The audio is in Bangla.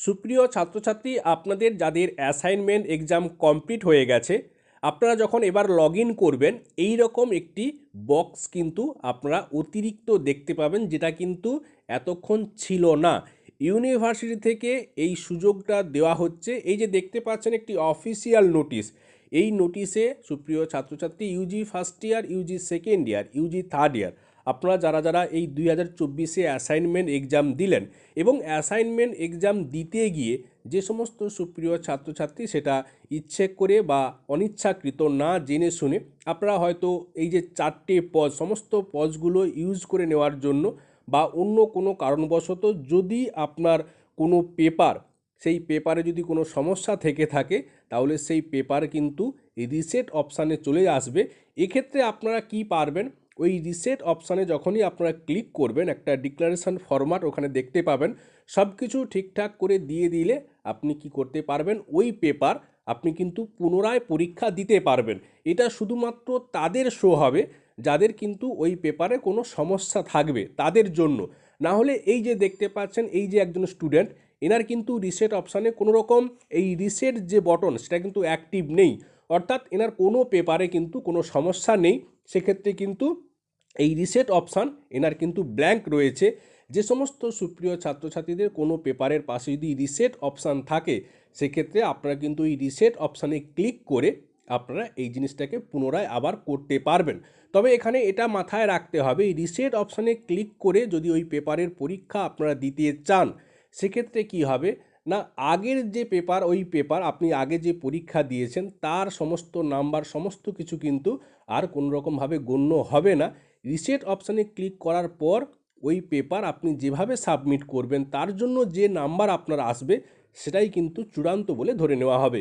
সুপ্রিয় ছাত্রছাত্রী, আপনাদের যাদের অ্যাসাইনমেন্ট এক্সাম কমপ্লিট হয়ে গেছে, আপনারা যখন এবার লগ করবেন এই রকম একটি বক্স কিন্তু আপনারা অতিরিক্ত দেখতে পাবেন, যেটা কিন্তু এতক্ষণ ছিল না। ইউনিভার্সিটি থেকে এই সুযোগটা দেওয়া হচ্ছে। এই যে দেখতে পাচ্ছেন একটি অফিসিয়াল নোটিশ এই নোটিশে সুপ্রিয় ছাত্রছাত্রী UG first year UG second year UG third year আপনারা যারা যারা এই দুই হাজার চব্বিশে অ্যাসাইনমেন্ট এক্সাম দিলেন এবং অ্যাসাইনমেন্ট এক্সাম দিতে গিয়ে যে সমস্ত সুপ্রিয় ছাত্রছাত্রী সেটা ইচ্ছে করে বা অনিচ্ছাকৃত না জেনে শুনে আপনারা হয়তো এই যে চারটে পজ সমস্ত পজগুলো ইউজ করে নেওয়ার জন্য বা অন্য কোনো কারণবশত যদি আপনার কোনো পেপার, সেই পেপারে যদি কোনো সমস্যা থেকে থাকে, তাহলে সেই পেপার কিন্তু রিসেট অপশানে চলে আসবে। এক্ষেত্রে আপনারা কি পারবেন? ওই রিসেট অপশানে যখনই আপনারা ক্লিক করবেন, একটা ডিক্লারেশন ফরম্যাট ওখানে দেখতে পাবেন। সব কিছু ঠিকঠাক করে দিয়ে দিলে আপনি কি করতে পারবেন? ওই পেপার আপনি কিন্তু পুনরায় পরীক্ষা দিতে পারবেন। এটা শুধুমাত্র তাদের শো হবে, যাদের কিন্তু ওই পেপারে কোনো সমস্যা থাকবে তাদের জন্য। না হলে এই যে দেখতে পাচ্ছেন, এই যে একজন স্টুডেন্ট এনার কিন্তু রিসেট অপশানে কোনো রকম এই রিসেট যে বটন সেটা কিন্তু অ্যাক্টিভ নেই। অর্থাৎ এনার কোনো পেপারে কিন্তু কোনো সমস্যা নেই। সেক্ষেত্রে কিন্তু এই রিসেট অপশান এনার কিন্তু ব্ল্যাঙ্ক রয়েছে। যে সমস্ত সুপ্রিয় ছাত্রছাত্রীদের কোনো পেপারের পাশে যদি রিসেট অপশান থাকে, সেক্ষেত্রে আপনারা কিন্তু এই রিসেট অপশানে ক্লিক করে আপনারা এই জিনিসটাকে পুনরায় আবার করতে পারবেন। তবে এখানে এটা মাথায় রাখতে হবে, এই রিসেট অপশানে ক্লিক করে যদি ওই পেপারের পরীক্ষা আপনারা দিতে চান, সেক্ষেত্রে কি হবে? না, আগের যে পেপার ওই পেপার আপনি আগে যে পরীক্ষা দিয়েছেন, তার সমস্ত নাম্বার সমস্ত কিছু কিন্তু আর কোনো রকমভাবে গণ্য হবে না। রিসেট অপশানে ক্লিক করার পর, ওই পেপার আপনি যেভাবে সাবমিট করবেন, তার জন্য যে নাম্বার আপনার আসবে, সেটাই কিন্তু চূড়ান্ত বলে ধরে নেওয়া হবে।